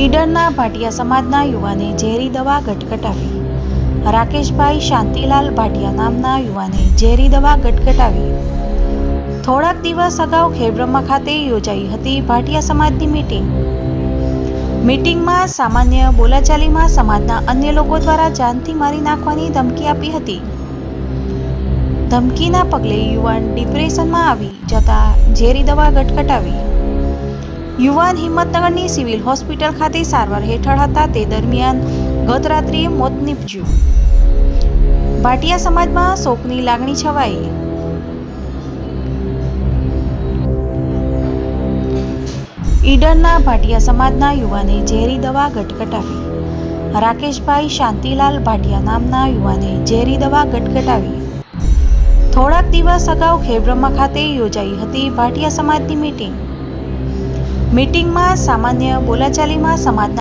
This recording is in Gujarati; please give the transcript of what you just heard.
ઈડરના ભાટિયા સમાજના યુવાને ઝેરી દવા ગટગટાવી. રાકેશભાઈ શાંતિલાલ ભાટિયા નામના યુવાને ઝેરી દવા ગટગટાવી. થોડાક દિવસ અગાઉ ખેડબ્રહ્મા ખાતે યોજાઈ હતી ભાટિયા સમાજની મીટિંગ. મીટિંગમાં સામાન્ય બોલાચાલીમાં સમાજના અન્ય લોકો દ્વારા જાનથી મારી નાખવાની ધમકી આપી હતી. ધમકીના પગલે યુવાન ડિપ્રેશનમાં આવી જતા ઝેરી દવા ગટગટાવી. યુવાન હિંમતનગરની સિવિલ હોસ્પિટલ ખાતે સારવાર હેઠળ હતા. તે દરમિયાન ગત રાત્રિએ મોત નીપજ્યું. ભાટિયા સમાજમાં શોકની લાગણી છવાઈ. ઈડરના ભાટિયા સમાજના યુવાને ઝેરી દવા ગટગટાવી. રાકેશભાઈ શાંતિલાલ ભાટિયા નામના યુવાને ઝેરી દવા ગટગટાવી. થોડાક દિવસ અગાઉ ખેબ્રહ્મા ખાતે યોજાઈ હતી ભાટિયા સમાજની મીટિંગ મીટિંગમાં સામાન્ય બોલાચાલીમાં સમાજના